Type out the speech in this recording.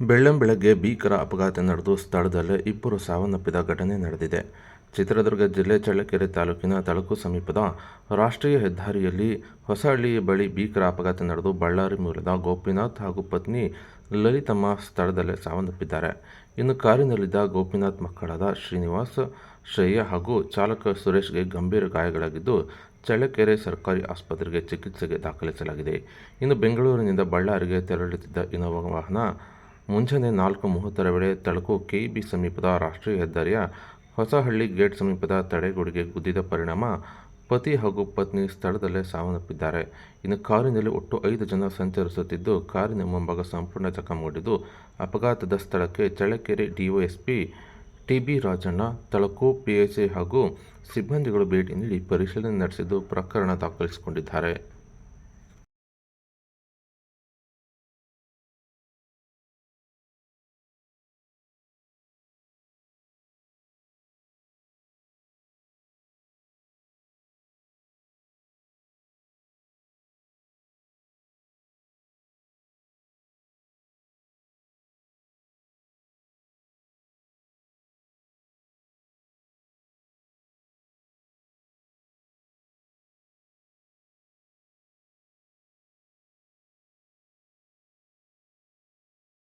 ಬೆಳ್ಳಂಬೆಳಗ್ಗೆ ಭೀಕರ ಅಪಘಾತ ನಡೆದು ಸ್ಥಳದಲ್ಲೇ ಇಬ್ಬರು ಸಾವನ್ನಪ್ಪಿದ ಘಟನೆ ನಡೆದಿದೆ. ಚಿತ್ರದುರ್ಗ ಜಿಲ್ಲೆ ಚಳ್ಳಕೆರೆ ತಾಲೂಕಿನ ತಳಕು ಸಮೀಪದ ರಾಷ್ಟ್ರೀಯ ಹೆದ್ದಾರಿಯಲ್ಲಿ ಹೊಸಹಳ್ಳಿ ಬಳಿ ಭೀಕರ ಅಪಘಾತ ನಡೆದು ಬಳ್ಳಾರಿ ಮೂಲದ ಗೋಪಿನಾಥ್ ಹಾಗೂ ಪತ್ನಿ ಲಲಿತಮ್ಮ ಸ್ಥಳದಲ್ಲೇ ಸಾವನ್ನಪ್ಪಿದ್ದಾರೆ. ಇನ್ನು ಕಾರಿನಲ್ಲಿದ್ದ ಗೋಪಿನಾಥ್ ಮಕ್ಕಳಾದ ಶ್ರೀನಿವಾಸ್, ಶ್ರೇಯ ಹಾಗೂ ಚಾಲಕ ಸುರೇಶ್ಗೆ ಗಂಭೀರ ಗಾಯಗಳಾಗಿದ್ದು, ಚಳ್ಳಕೆರೆ ಸರ್ಕಾರಿ ಆಸ್ಪತ್ರೆಗೆ ಚಿಕಿತ್ಸೆಗೆ ದಾಖಲಿಸಲಾಗಿದೆ. ಇನ್ನು ಬೆಂಗಳೂರಿನಿಂದ ಬಳ್ಳಾರಿಗೆ ತೆರಳುತ್ತಿದ್ದ ಇನೋವಾ ವಾಹನ ಮುಂಜಾನೆ ನಾಲ್ಕು ಮೂವತ್ತರ ವೇಳೆ ತಳಕು ಕೆಇಬಿ ಸಮೀಪದ ರಾಷ್ಟ್ರೀಯ ಹೆದ್ದಾರಿಯ ಹೊಸಹಳ್ಳಿ ಗೇಟ್ ಸಮೀಪದ ತಡೆಗೋಡೆಗೆ ಗುದ್ದಿದ ಪರಿಣಾಮ ಪತಿ ಹಾಗೂ ಪತ್ನಿ ಸ್ಥಳದಲ್ಲೇ ಸಾವನ್ನಪ್ಪಿದ್ದಾರೆ. ಇನ್ನು ಕಾರಿನಲ್ಲಿ ಒಟ್ಟು ಐದು ಜನ ಸಂಚರಿಸುತ್ತಿದ್ದು, ಕಾರಿನ ಮುಂಭಾಗ ಸಂಪೂರ್ಣ ಚಕಮಗೊಂಡಿದ್ದು ಅಪಘಾತದ ಸ್ಥಳಕ್ಕೆ Challakere DOSP T B Rajanna, Talaku PSI ಹಾಗೂ ಸಿಬ್ಬಂದಿಗಳು ಭೇಟಿ ನೀಡಿ ಪರಿಶೀಲನೆ ನಡೆಸಿದ್ದು, ಪ್ರಕರಣ ದಾಖಲಿಸಿಕೊಂಡಿದ್ದಾರೆ.